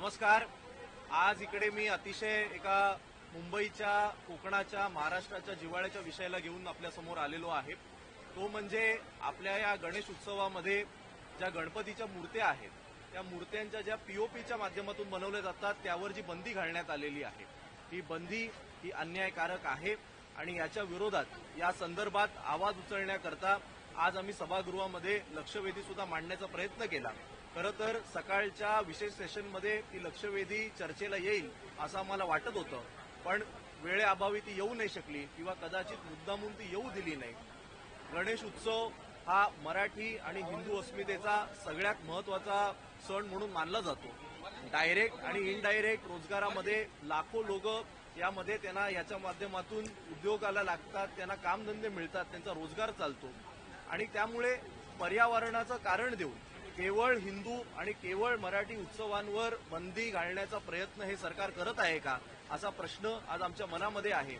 नमस्कार. आज इकडे मी अतिशय एका मुंबईच्या कोकणाच्या महाराष्ट्राच्या जिव्हाळ्याच्या विषयाला घेऊन आपल्यासमोर आलेलो आहे. तो म्हणजे आपल्या या गणेश उत्सवामध्ये ज्या गणपतीच्या मूर्त्या आहेत त्या मूर्त्यांच्या ज्या पीओपीच्या माध्यमातून बनवल्या जातात त्यावर जी बंदी घालण्यात आलेली आहे. ही बंदी ही अन्यायकारक आहे आणि याच्या विरोधात या संदर्भात आवाज उचलण्याकरता आज आम्ही सभागृहामध्ये लक्षवेधी सुद्धा मांडण्याचा प्रयत्न केला. खरं तर सकाळच्या विशेष सेशनमध्ये ती लक्षवेधी चर्चेला येईल असं आम्हाला वाटत होतं. पण वेळेअभावी ती येऊ नाही शकली किंवा कदाचित मुद्दामून ती येऊ दिली नाही. गणेश उत्सव हा मराठी आणि हिंदू अस्मितेचा सगळ्यात महत्त्वाचा सण म्हणून मानला जातो. डायरेक्ट आणि इनडायरेक्ट रोजगारामध्ये लाखो लोक यामध्ये त्यांना याच्या माध्यमातून उद्योगाला लागतात त्यांना कामधंदे मिळतात त्यांचा रोजगार चालतो. आणि त्यामुळे पर्यावरणाचं कारण देऊन केवळ हिंदू आणि केवळ मराठी उत्सवांवर बंदी घालण्याचा प्रयत्न हे सरकार करत आहे का? असा प्रश्न आज आमच्या मनामध्ये आहे.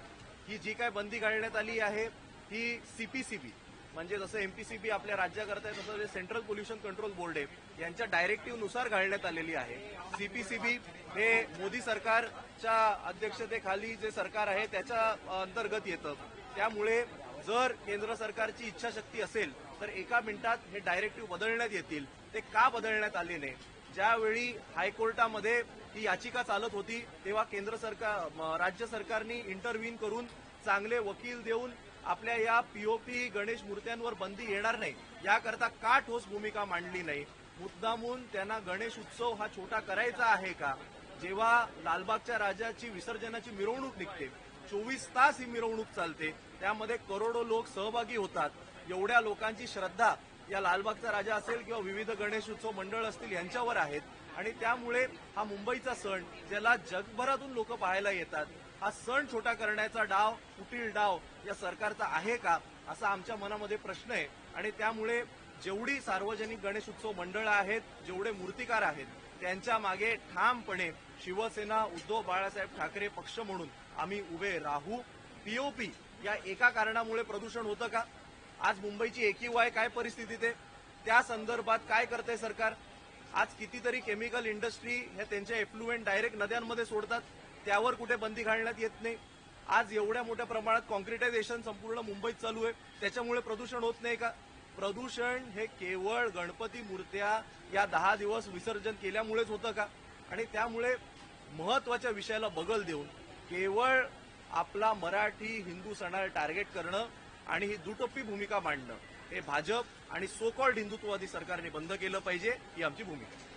ही जी काय बंदी घालण्यात आली आहे ही सीपीसीबी म्हणजे जसं एमपीसीबी आपल्या राज्याकरता आहे तसं जे सेंट्रल पोल्युशन कंट्रोल बोर्ड आहे यांच्या डायरेक्टिव्हनुसार घालण्यात आलेली आहे. सीपीसीबी हे मोदी सरकारच्या अध्यक्षतेखाली जे सरकार आहे त्याच्या अंतर्गत येतं. त्यामुळे जर केंद्र सरकारची इच्छाशक्ती असेल तर एका मिनिटात हे डायरेक्टिव्ह बदलण्यात येतील. ते का बदलण्यात आले नाही? ज्यावेळी हायकोर्टामध्ये ही याचिका चालत होती तेव्हा केंद्र सरकार राज्य सरकारने इंटरव्हीन करून चांगले वकील देऊन आपल्या या पीओपी गणेश मूर्त्यांवर बंदी येणार नाही. याकरता का ठोस भूमिका मांडली नाही? मुद्दामून त्यांना गणेश उत्सव हा छोटा करायचा आहे का? जेव्हा लालबागच्या राजाची विसर्जनाची मिरवणूक निघते चोवीस तास ही मिरवणूक चालते. त्यामध्ये करोडो लोक सहभागी होतात. एवढ्या लोकांची श्रद्धा या लालबागचा राजा असेल किंवा विविध गणेश उत्सव मंडळ असतील यांच्यावर आहेत. आणि त्यामुळे हा मुंबईचा सण ज्याला जगभरातून लोक पाहायला येतात हा सण छोटा करण्याचा डाव कुटील डाव या सरकारचा आहे का? असा आमच्या मनामध्ये प्रश्न आहे. आणि त्यामुळे जेवढी सार्वजनिक गणेशोत्सव मंडळं आहेत जेवढे मूर्तिकार आहेत त्यांच्या मागे ठामपणे शिवसेना उद्धव बाळासाहेब ठाकरे पक्ष म्हणून आम्ही उभे राहू. पीओपी या एका कारणामुळे प्रदूषण होतं का? आज मुंबईची एकी वाय काय परिस्थितीत आहे त्या संदर्भात काय करते सरकार? आज कितीतरी केमिकल इंडस्ट्री हे त्यांच्या एफ्लुएंट डायरेक्ट नद्यांमध्ये सोडतात. त्यावर कुठे बंदी घालण्यात येत नाही. आज एवढ्या मोठ्या प्रमाणात कॉन्क्रिटायझेशन संपूर्ण मुंबईत चालू आहे. त्याच्यामुळे प्रदूषण होत नाही का? प्रदूषण हे केवळ गणपती मूर्त्या या दहा दिवस विसर्जन केल्यामुळेच होतं का आणि त्यामुळे महत्त्वाच्या विषयाला बगल देऊन केवळ आपला मराठी हिंदू सणाला टार्गेट करणं आणि ही दुटप्पी भूमिका मांडणं हे भाजप आणि सोकॉल्ड हिंदुत्ववादी सरकारने बंद केलं पाहिजे ही आमची भूमिका आहे.